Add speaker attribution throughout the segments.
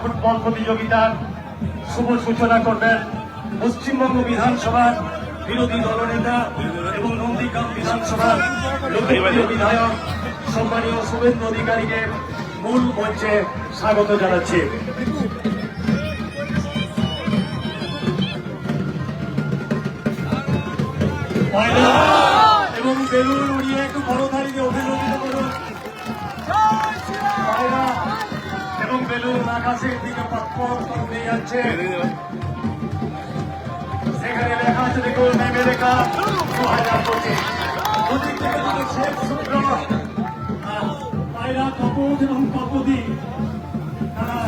Speaker 1: Football প্রতিযোগিতার শুভ সূচনা করবেন পশ্চিমবঙ্গ বিধানসভার বিরোধী দলনেতা এবং নন্দীগ্রাম বিধানসভার লোকপ্রিয় বিধায়ক, সম্মানীয় শুভেন্দু অধিকারীকে মূল মঞ্চে স্বাগত জানাচ্ছি। এবং বেলুন উড়িয়ে একটু বড় অভিনন্দিত করুন। এবং বেলুন আকাশের দিকে দিয়ে যাচ্ছে। সেখানে লেখা আছে দেখুন আমেরিকা দু হাজার পঁচিশ থেকে পায়রা এবং তারা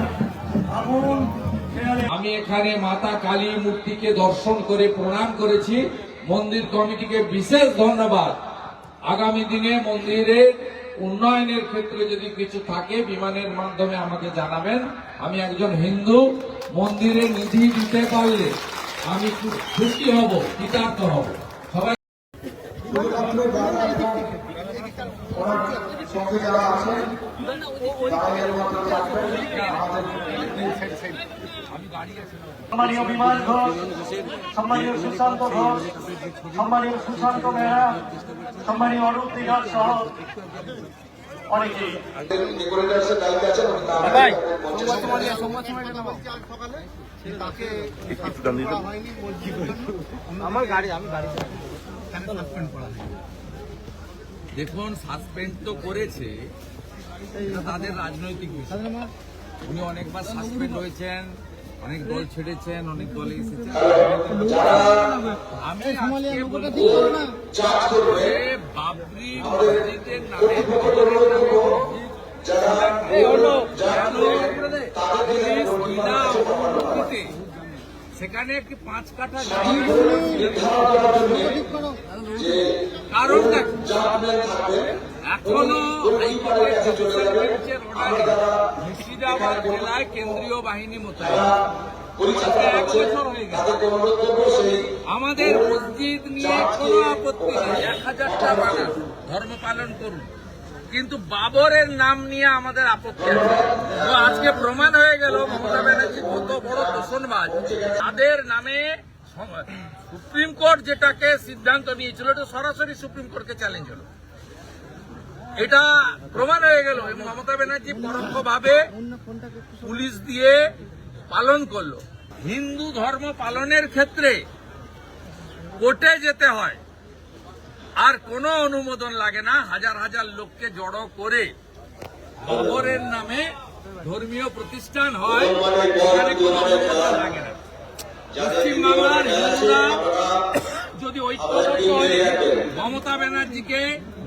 Speaker 2: আমি এখানে মাতা কালী মূর্তিকে দর্শন করে প্রণাম করেছি। মন্দির কমিটিকে বিশেষ ধন্যবাদ। আগামী দিনে মন্দিরের উন্নয়নের ক্ষেত্রে যদি কিছু থাকে, বিমানের মাধ্যমে আমাকে জানাবেন। আমি একজন হিন্দু, মন্দিরে নিধি দিতে পারলে আমি খুশি হব, কৃতার্থ হব। সবাই
Speaker 3: যারা আছেন তারা কেবলমাত্র থাকবেন আমাদের
Speaker 1: সম্মানীয় বিমান ঘোষ সম্মানীয় সুশান্ত ঘোষ সম্মানীয় সুশান্ত মেহরা সম্মানীয় অরূপ দিঘাট সহ
Speaker 2: দেখুন সাসপেন্ড তো করেছে তাদের রাজনৈতিক বিষয়। উনি অনেকবার সাসপেন্ড হয়েছেন। অনেক দল ছেড়েছেন অনেক দলে এসেছেন আমি বাবরি মসজিদের নামে সেখানে একটি পাঁচ কাঠা কারণটা এখনও জেলায় কেন্দ্রীয় আমাদের মসজিদ নিয়ে কোনো আপত্তি নেই। এক হাজারটা বানা ধর্ম পালন করুন। কিন্তু বাবরের নাম নিয়ে আমাদের আপত্তি আছে। তো আজকে প্রমাণ হয়ে গেল মমতা ব্যানার্জি কত বড় দোষণবাজ তাদের নামে সুপ্রিম কোর্ট যেটাকে সিদ্ধান্ত নিয়েছিল, এটা সরাসরি সুপ্রিম কোর্টকে চ্যালেঞ্জ হলো। এটা প্রমাণ হয়ে গেল এবং মমতা ব্যানার্জি পরোক্ষভাবে পুলিশ দিয়ে পালন করল। হিন্দু ধর্ম পালনের ক্ষেত্রে কোর্টে যেতে হয়। আর কোনো অনুমোদন লাগে না। হাজার হাজার লোককে জড়ো করে বাবরের নামে ধর্মীয় প্রতিষ্ঠান হয়। কোনো অনুমোদন লাগে না। যদি হয়ে, মমতা ব্যানার্জিকে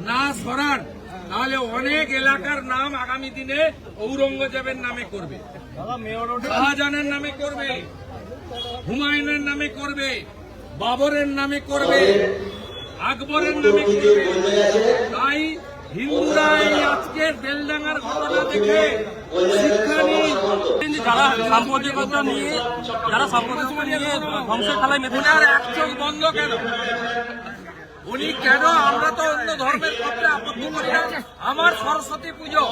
Speaker 2: না সরান তাহলে অনেক এলাকার নাম আগামী দিনে ঔরঙ্গজেবের নামে করবে। শাহজাহানের নামে করবে। হুমায়ুনের নামে করবে। বাবরের নামে করবে। আকবরের নামে করবে। তাই হিন্দুরা এই আজকের বেলডাঙ্গার ঘটনা দেখে শিক্ষা নিন
Speaker 4: যারা সাম্প্রদায়িকতা নিয়ে যারা নিয়ে ধ্বংসের খেলায়
Speaker 2: এক চোখ বন্ধ কেন? উনি কেন আমরা তো অন্য ধর্মের পক্ষে আপত্তি করি না? আমার সরস্বতী পুজো,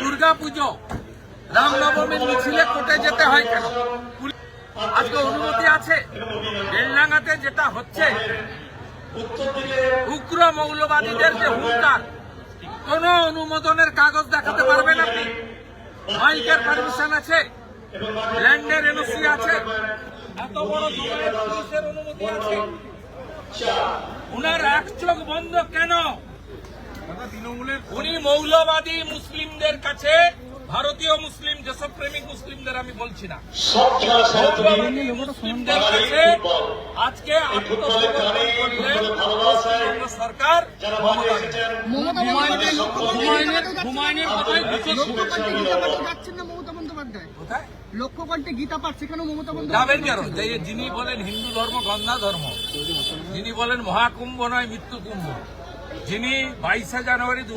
Speaker 2: দুর্গা পুজো রামনবমীর মিছিলে কোর্টে যেতে হয় কেন? আজকে অনুমতি আছে? বেলডাঙ্গাতে যেটা হচ্ছে, উগ্র মৌলবাদীদের যে হুঙ্কার, কোন অনুমোদনের কাগজ দেখাতে পারবেন আপনি? মাইকের পারমিশন আছে? ল্যান্ডের এনওসি আছে? এত বড় পুলিশের অনুমতি আছে? উনার এক চোখ বন্ধ কেন? উনি মৌলবাদী মুসলিমদের কাছে ভারতীয় মুসলিম যেসব প্রেমিক মুসলিমদের আমি বলছি না। মুসলিমদের কাছে আজকে সরকার
Speaker 4: দুশো
Speaker 5: লক্ষ্যকণ্ঠে গীতা পাঠে যাচ্ছেন না? মমতা বন্দ্যোপাধ্যায়?
Speaker 2: যাবেন কেন? যিনি বলেন হিন্দু ধর্ম গন্ধা ধর্ম। যিনি বলেন মহাকুম্ভ নয় মৃত্যু কুম্ভ। যিনি বাইশে জানুয়ারি দু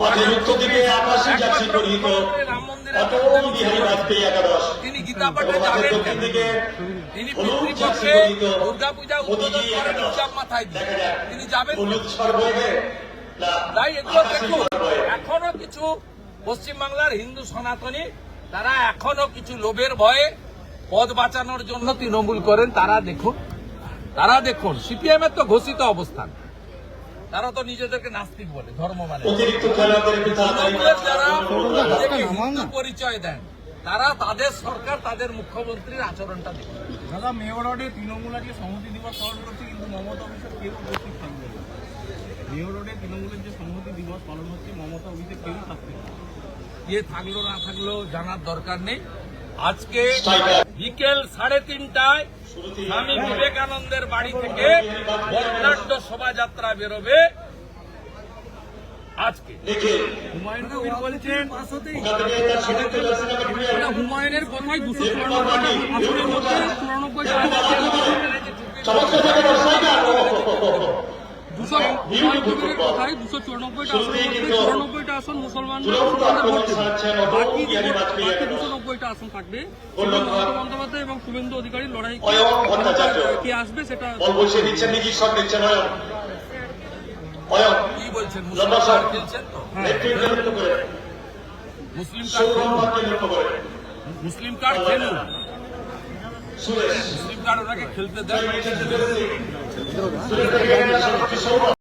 Speaker 2: তিনি গীতা দাপাটে যাবেন তিনি পিতৃপক্ষে দুর্গা পূজা উদ্বোধন করেন হিসাব মাথায় দিয়ে। তিনি যাবেন তাই এগুলো দেখুন। এখনও কিছু পশ্চিমবাংলার হিন্দু সনাতনী তারা এখনও কিছু লোভের ভয়ে পদ বাঁচানোর জন্য তৃণমূল করেন তারা দেখুন। তারা দেখুন সিপিএম এর তো ঘোষিত অবস্থান। তারা তো নিজেদেরকে নাস্তিক বলে ধর্ম মানে। যারা হিন্দু পরিচয় দেন তারা তাদের সরকার তাদের মুখ্যমন্ত্রীর আচরণটা দেখুন।
Speaker 4: দাদা মেয়র রোডে তৃণমূল আজকে সংহতি দিবস পালন করছে কিন্তু মমতা অভিষেক কেউ উপস্থিত থাকবে না। মেয়র রোডে তৃণমূলের যে সংহতি দিবস পালন হচ্ছে মমতা অভিষেক কেউ থাকবে না।
Speaker 2: কে থাকল না থাকল জানার দরকার নেই। আজকে বিকেল সাড়ে তিনটায় স্বামী বিবেকানন্দের বাড়ি থেকে বর্ণাঢ্য শোভাযাত্রা বেরোবে আজকে
Speaker 4: হুমায়ুন কবির বলছেন। হুমায়ুনের দুশো চুরানব্বই আসনের মধ্যে চুরানব্বই দুশো চুরানব্বইটা চুরানব্বইটা আসন বাকি বাকি দুশো নব্বইটা আসন থাকবে। বন্দ্যোপাধ্যায় এবং শুভেন্দু লড়াই কে আসবে সেটা
Speaker 2: কি বলছেন? মুসলিম কার্ড খেলছেন তো? মুসলিম মুসলিম খেলুন? মুসলিম ওনাকে খেলতে দেন?
Speaker 3: すいません。